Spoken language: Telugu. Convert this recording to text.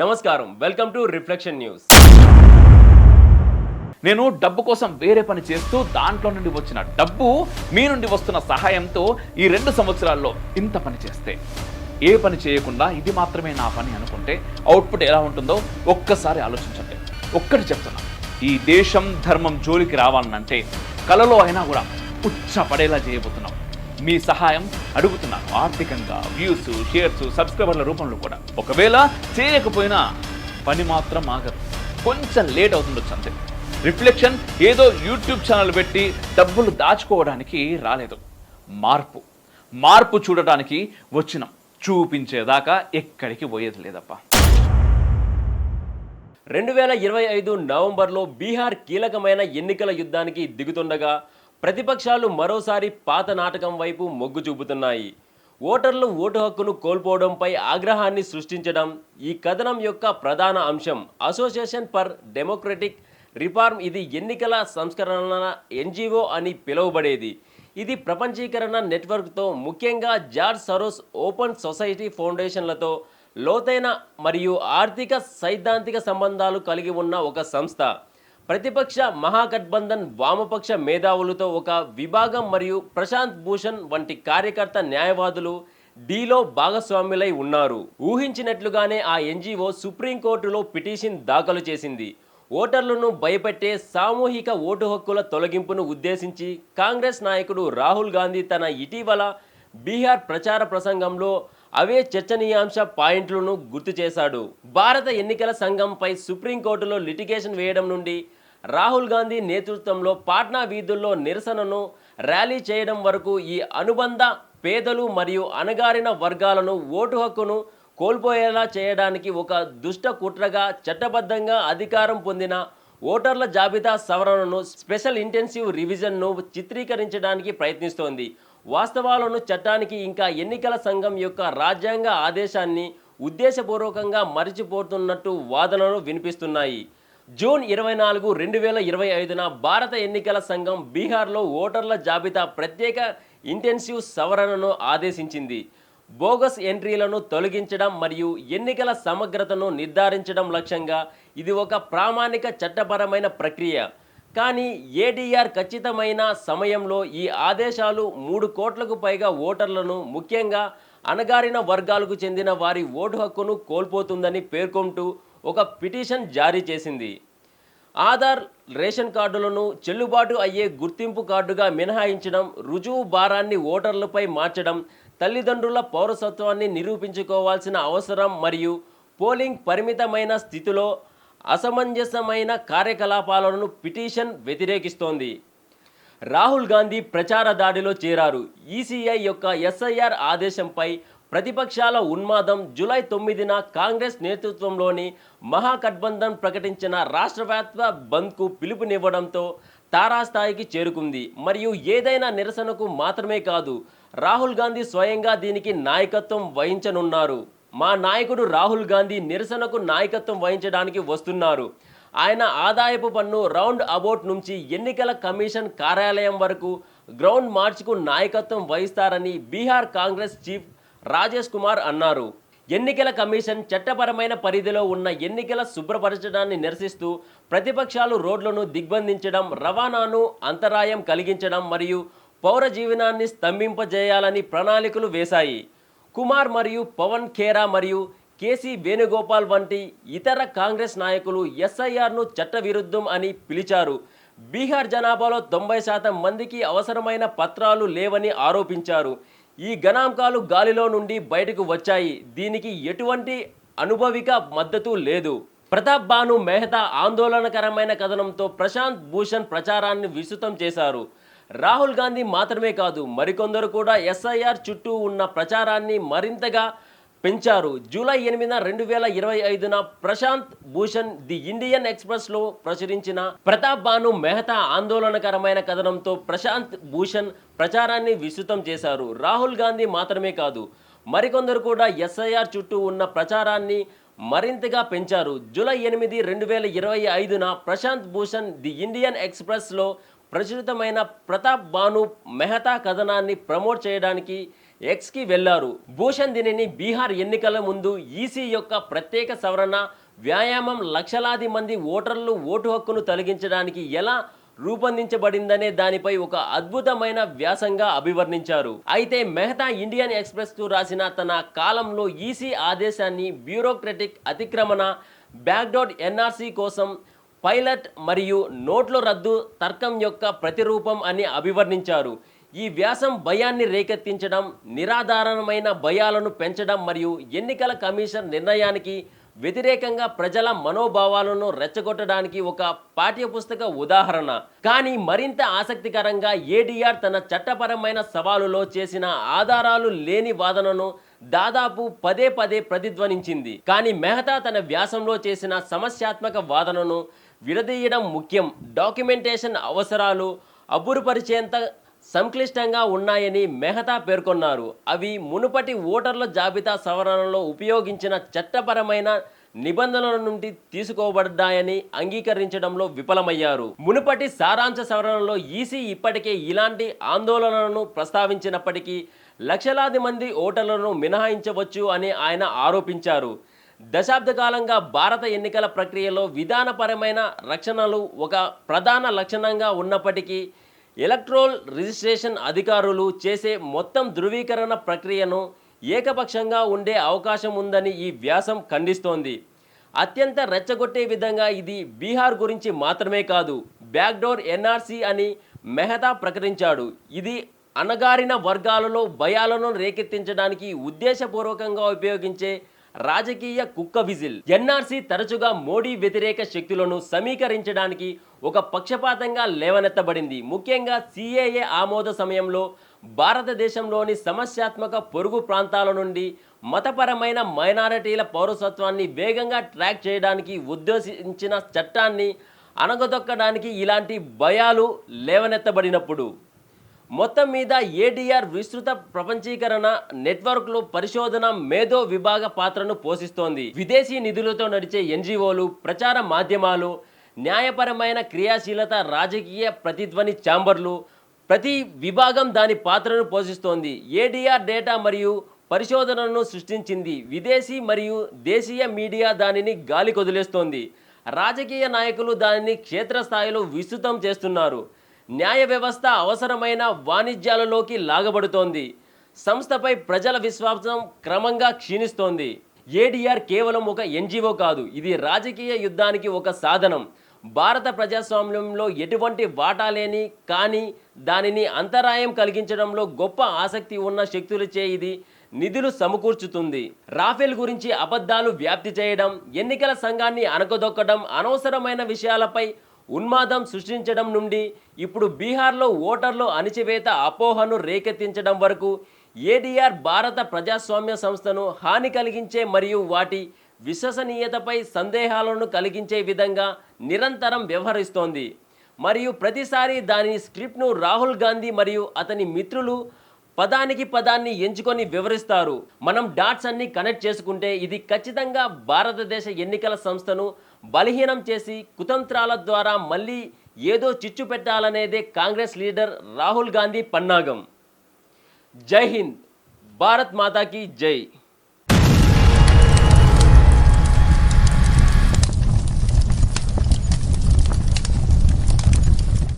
నమస్కారం. Welcome to reflection news. నేను డబ్బు కోసం వేరే పని చేస్తూ దాంట్లో నుండి వచ్చిన డబ్బు మీ నుండి వస్తున్న సహాయంతో ఈ రెండు సంవత్సరాల్లో ఇంత పని చేస్తే. ఏ పని చేయకుండా ఇది మాత్రమే నా పని అనుకుంటే అవుట్పుట్ ఎలా ఉంటుందో ఒక్కసారి ఆలోచించండి. ఒక్కటి చెప్తున్నా. ఈ దేశం ధర్మం జోలికి రావాలనంటే కలలో అయినా కూడా ఉచ్చపడేలా చేయబోతున్నాం. మీ సహాయం అడుగుతున్నాను. ఆర్థికంగా వ్యూస్ షేర్స్ సబ్స్క్రైబర్ల రూపంలో కూడా. ఒకవేళ చేయకపోయినా పని మాత్రం ఆగదు. కొంచెం లేట్ అవుతుండొచ్చు అంతే. రిఫ్లెక్షన్ ఏదో యూట్యూబ్ ఛానల్ పెట్టి డబ్బులు దాచుకోవడానికి రాలేదు. మార్పు. మార్పు చూడటానికి వచ్చినాం. చూపించేదాకా ఎక్కడికి పోయేది లేదప్పా. రెండు వేల ఇరవై ఐదు నవంబర్లో బీహార్ కీలకమైన ఎన్నికల యుద్ధానికి దిగుతుండగా ప్రతిపక్షాలు మరోసారి పాత నాటకం వైపు మొగ్గు చూపుతున్నాయి. ఓటర్లు ఓటు హక్కును కోల్పోవడంపై ఆగ్రహాన్ని సృష్టించడం ఈ కథనం యొక్క ప్రధాన అంశం. అసోసియేషన్ ఫర్ డెమోక్రటిక్ రిఫార్మ్ ఇది ఎన్నికల సంస్కరణ ఎన్జిఓ అని పిలువబడేది. ఇది ప్రపంచీకరణ నెట్వర్క్తో ముఖ్యంగా జార్జ్ సరోస్ ఓపెన్ సొసైటీ ఫౌండేషన్లతో లోతైన మరియు ఆర్థిక సైద్ధాంతిక సంబంధాలు కలిగి ఉన్న ఒక సంస్థ. ప్రతిపక్ష మహాగఠబంధన్ వామపక్ష మేధావులతో ఒక విభాగం మరియు ప్రశాంత్ భూషణ్ వంటి కార్యకర్త న్యాయవాదులు డీలో భాగస్వాములై ఉన్నారు. ఊహించినట్లుగానే ఆ ఎన్జిఓ సుప్రీంకోర్టులో పిటిషన్ దాఖలు చేసింది. ఓటర్లను భయపెట్టే సామూహిక ఓటు హక్కుల తొలగింపును ఉద్దేశించి కాంగ్రెస్ నాయకుడు రాహుల్ గాంధీ తన ఇటీవల బీహార్ ప్రచార ప్రసంగంలో అవే చర్చనీయాంశ పాయింట్లను గుర్తు చేశాడు. భారత ఎన్నికల సంఘంపై సుప్రీంకోర్టులో లిటిగేషన్ వేయడం నుండి రాహుల్ గాంధీ నేతృత్వంలో పాట్నా వీధుల్లో నిరసనను ర్యాలీ చేయడం వరకు ఈ అనుబంధ పేదలు మరియు అణగారిన వర్గాలను ఓటు హక్కును కోల్పోయేలా చేయడానికి ఒక దుష్ట కుట్రగా చట్టబద్ధంగా అధికారం పొందిన ఓటర్ల జాబితా సవరణను స్పెషల్ ఇంటెన్సివ్ రివిజన్ను చిత్రీకరించడానికి ప్రయత్నిస్తోంది. వాస్తవాలను చట్టానికి ఇంకా ఎన్నికల సంఘం యొక్క రాజ్యాంగ ఆదేశాన్ని ఉద్దేశపూర్వకంగా మరిచిపోతున్నట్టు వాదనలు వినిపిస్తున్నాయి. జూన్ ఇరవై నాలుగు రెండు వేల ఇరవై ఐదున భారత ఎన్నికల సంఘం బీహార్లో ఓటర్ల జాబితా ప్రత్యేక ఇంటెన్సివ్ సవరణను ఆదేశించింది. బోగస్ ఎంట్రీలను తొలగించడం మరియు ఎన్నికల సమగ్రతను నిర్ధారించడం లక్ష్యంగా ఇది ఒక ప్రామాణిక చట్టపరమైన ప్రక్రియ. కానీ ఏడీఆర్ ఖచ్చితమైన సమయంలో ఈ ఆదేశాలు మూడు కోట్లకు పైగా ఓటర్లను ముఖ్యంగా అణగారిన వర్గాలకు చెందిన వారి ఓటు హక్కును కోల్పోతుందని పేర్కొంటూ ఒక పిటిషన్ జారీ చేసింది. ఆధార్ రేషన్ కార్డులను చెల్లుబాటు అయ్యే గుర్తింపు కార్డుగా మినహాయించడం రుజువు భారాన్ని ఓటర్లపై మార్చడం తల్లిదండ్రుల పౌరసత్వాన్ని నిరూపించుకోవాల్సిన అవసరం మరియు పోలింగ్ పరిమితమైన స్థితిలో అసమంజసమైన కార్యకలాపాలను పిటిషన్ వ్యతిరేకిస్తోంది. రాహుల్ గాంధీ ప్రచార దాడిలో చేరారు. ఈసీఐ యొక్క ఎస్ఐఆర్ ఆదేశంపై ప్రతిపక్షాల ఉన్మాదం జూలై తొమ్మిదిన కాంగ్రెస్ నేతృత్వంలోని మహాగఠబంధన్ ప్రకటించిన రాష్ట్రవ్యాప్త బంద్కు పిలుపునివ్వడంతో తారాస్థాయికి చేరుకుంది. మరియు ఏదైనా నిరసనకు మాత్రమే కాదు రాహుల్ గాంధీ స్వయంగా దీనికి నాయకత్వం వహించనున్నారు. మా నాయకుడు రాహుల్ గాంధీ నిరసనకు నాయకత్వం వహించడానికి వస్తున్నారు. ఆయన ఆదాయపు పన్ను రౌండ్ అబౌట్ నుంచి ఎన్నికల కమిషన్ కార్యాలయం వరకు గ్రౌండ్ మార్చ్కు నాయకత్వం వహిస్తారని బీహార్ కాంగ్రెస్ చీఫ్ రాజేష్ కుమార్ అన్నారు. ఎన్నికల కమిషన్ చట్టపరమైన పరిధిలో ఉన్న ఎన్నికల శుభ్రపరచడాన్ని నిరసిస్తూ ప్రతిపక్షాలు రోడ్లను దిగ్బంధించడం రవాణాను అంతరాయం కలిగించడం మరియు పౌర జీవనాన్ని స్తంభింపజేయాలని ప్రణాళికలు వేశాయి. కుమార్ మరియు పవన్ ఖేరా మరియు కేసీ వేణుగోపాల్ వంటి ఇతర కాంగ్రెస్ నాయకులు ఎస్ఐఆర్ను చట్టవిరుద్ధం అని పిలిచారు. బీహార్ జనాభాలో తొంభై శాతం మందికి అవసరమైన పత్రాలు లేవని ఆరోపించారు. ఈ గణాంకాలు గాలిలో నుండి బయటకు వచ్చాయి. దీనికి ఎటువంటి అనుభవిక మద్దతు లేదు. ప్రతాప్ భాను మెహతా ఆందోళనకరమైన కథనంతో ప్రశాంత్ భూషణ్ ప్రచారాన్ని విస్తృతం చేశారు. రాహుల్ గాంధీ మాత్రమే కాదు మరికొందరు కూడా ఎస్ఐఆర్ చుట్టూ ఉన్న ప్రచారాన్ని మరింతగా పెంచారు. జూలై ఎనిమిదిన రెండు వేల ఇరవై ఐదున ప్రశాంత్ భూషణ్ ది ఇండియన్ ఎక్స్ప్రెస్లో ప్రచురించిన ప్రతాప్ భాను మెహతా ఆందోళనకరమైన కథనంతో ప్రశాంత్ భూషణ్ ప్రచారాన్ని విస్తృతం చేశారు. రాహుల్ గాంధీ మాత్రమే కాదు మరికొందరు కూడా ఎస్ఐఆర్ చుట్టూ ఉన్న ప్రచారాన్ని మరింతగా పెంచారు. జూలై ఎనిమిది రెండు వేల ఇరవై ఐదున ప్రశాంత్ భూషణ్ ది ఇండియన్ ఎక్స్ప్రెస్లో ప్రచురితమైన ప్రతాప్ భాను మెహతా కథనాన్ని ప్రమోట్ చేయడానికి ఎక్స్కి వెళ్ళారు. భూషణ్ దీనిని బీహార్ ఎన్నికల ముందు ఈసీ యొక్క ప్రత్యేక సవరణ వ్యాయామం లక్షలాది మంది ఓటర్లు ఓటు హక్కును తొలగించడానికి ఎలా రూపొందించబడిందనే దానిపై ఒక అద్భుతమైన వ్యాసంగా అభివర్ణించారు. అయితే మెహతా ఇండియన్ ఎక్స్ప్రెస్కు రాసిన తన కాలంలో ఈసీ ఆదేశాన్ని బ్యూరోక్రటిక్ అతిక్రమణ బ్యాక్డోట్ ఎన్ఆర్సీ కోసం పైలట్ మరియు నోట్ల రద్దు తర్కం యొక్క ప్రతిరూపం అని అభివర్ణించారు. ఈ వ్యాసం భయాన్ని రేకెత్తించడం నిరాధారణమైన భయాలను పెంచడం మరియు ఎన్నికల కమిషన్ నిర్ణయానికి వ్యతిరేకంగా ప్రజల మనోభావాలను రెచ్చగొట్టడానికి ఒక పాఠ్యపుస్తక ఉదాహరణ. కానీ మరింత ఆసక్తికరంగా ఏడీఆర్ తన చట్టపరమైన సవాలులో చేసిన ఆధారాలు లేని వాదనను దాదాపు పదే పదే ప్రతిధ్వనించింది. కానీ మెహతా తన వ్యాసంలో చేసిన సమస్యాత్మక వాదనను విడదీయడం ముఖ్యం. డాక్యుమెంటేషన్ అవసరాలు అబ్బురుపరిచేంత సంక్లిష్టంగా ఉన్నాయని మెహతా పేర్కొన్నారు. అవి మునుపటి ఓటర్ల జాబితా సవరణలో ఉపయోగించిన చట్టపరమైన నిబంధనల నుండి తీసుకోబడ్డాయని అంగీకరించడంలో విఫలమయ్యారు. మునుపటి సారాంశ సవరణలో ఈసీ ఇప్పటికే ఇలాంటి ఆందోళనలను ప్రస్తావించినప్పటికీ లక్షలాది మంది ఓటర్లను మినహాయించవచ్చు అని ఆయన ఆరోపించారు. దశాబ్ద కాలంగా భారత ఎన్నికల ప్రక్రియలో విధానపరమైన రక్షణలు ఒక ప్రధాన లక్షణంగా ఉన్నప్పటికీ ఎలక్ట్రోల్ రిజిస్ట్రేషన్ అధికారులు చేసే మొత్తం ధృవీకరణ ప్రక్రియను ఏకపక్షంగా ఉండే అవకాశం ఉందని ఈ వ్యాసం ఖండిస్తోంది. అత్యంత రెచ్చగొట్టే విధంగా ఇది బీహార్ గురించి మాత్రమే కాదు బ్యాక్డోర్ ఎన్ఆర్సీ అని మెహతా ప్రకటించాడు. ఇది అణగారిన వర్గాలలో భయాలను రేకెత్తించడానికి ఉద్దేశపూర్వకంగా ఉపయోగించే రాజకీయ కుక్క విజిల్. ఎన్ఆర్సీ తరచుగా మోడీ వ్యతిరేక శక్తులను సమీకరించడానికి ఒక పక్షపాతంగా లేవనెత్తబడింది. ముఖ్యంగా సిఏఏ ఆమోద సమయంలో భారతదేశంలోని సమస్యాత్మక పొరుగు ప్రాంతాల నుండి మతపరమైన మైనారిటీల పౌరసత్వాన్ని వేగంగా ట్రాక్ చేయడానికి ఉద్దేశించిన చట్టాన్ని అణగదొక్కడానికి ఇలాంటి భయాలు లేవనెత్తబడినప్పుడు మొత్తం మీద ఏడీఆర్ విస్తృత ప్రపంచీకరణ నెట్వర్క్లు పరిశోధన మేధో విభాగ పాత్రను పోషిస్తోంది. విదేశీ నిధులతో నడిచే ఎన్జిఓలు ప్రచార మాధ్యమాలు న్యాయపరమైన క్రియాశీలత రాజకీయ ప్రతిధ్వని ఛాంబర్లు ప్రతి విభాగం దాని పాత్రను పోషిస్తోంది. ఏడీఆర్ డేటా మరియు పరిశోధనను సృష్టించింది. విదేశీ మరియు దేశీయ మీడియా దానిని గాలి కొదిలేస్తోంది రాజకీయ నాయకులు దానిని క్షేత్రస్థాయిలో విస్తృతం చేస్తున్నారు. న్యాయ వ్యవస్థ అవసరమైన వాణిజ్యాలలోకి లాగబడుతోంది. సంస్థపై ప్రజల విశ్వాసం క్రమంగా క్షీణిస్తోంది. ఏడీఆర్ కేవలం ఒక ఎన్జిఓ కాదు ఇది రాజకీయ యుద్ధానికి ఒక సాధనం. భారత ప్రజాస్వామ్యంలో ఎటువంటి వాటా లేని కానీ దానిని అంతరాయం కలిగించడంలో గొప్ప ఆసక్తి ఉన్న శక్తులచే ఇది నిధులు సమకూర్చుతుంది. రాఫెల్ గురించి అబద్ధాలు వ్యాప్తి చేయడం ఎన్నికల సంఘాన్ని అనకదొక్కడం అనవసరమైన విషయాలపై ఉన్మాదం సృష్టించడం నుండి ఇప్పుడు బీహార్లో ఓటర్లు అణిచివేత అపోహను రేకెత్తించడం వరకు ఏడీఆర్ భారత ప్రజాస్వామ్య సంస్థను హాని కలిగించే మరియు వాటి విశ్వసనీయతపై సందేహాలను కలిగించే విధంగా నిరంతరం వ్యవహరిస్తోంది. మరియు ప్రతిసారి దాని స్క్రిప్ట్ను రాహుల్ గాంధీ మరియు అతని మిత్రులు పదానికి పదాన్ని ఎంచుకొని వివరిస్తారు. మనం డాట్స్ అన్ని కనెక్ట్ చేసుకుంటే ఇది ఖచ్చితంగా భారతదేశ ఎన్నికల సంస్థను బలహీనం చేసి కుతంత్రాల ద్వారా మళ్ళీ ఏదో చిచ్చు పెట్టాలనేదే కాంగ్రెస్ లీడర్ రాహుల్ గాంధీ పన్నాగం. జై హింద్. భారత్ మాతాకి జై.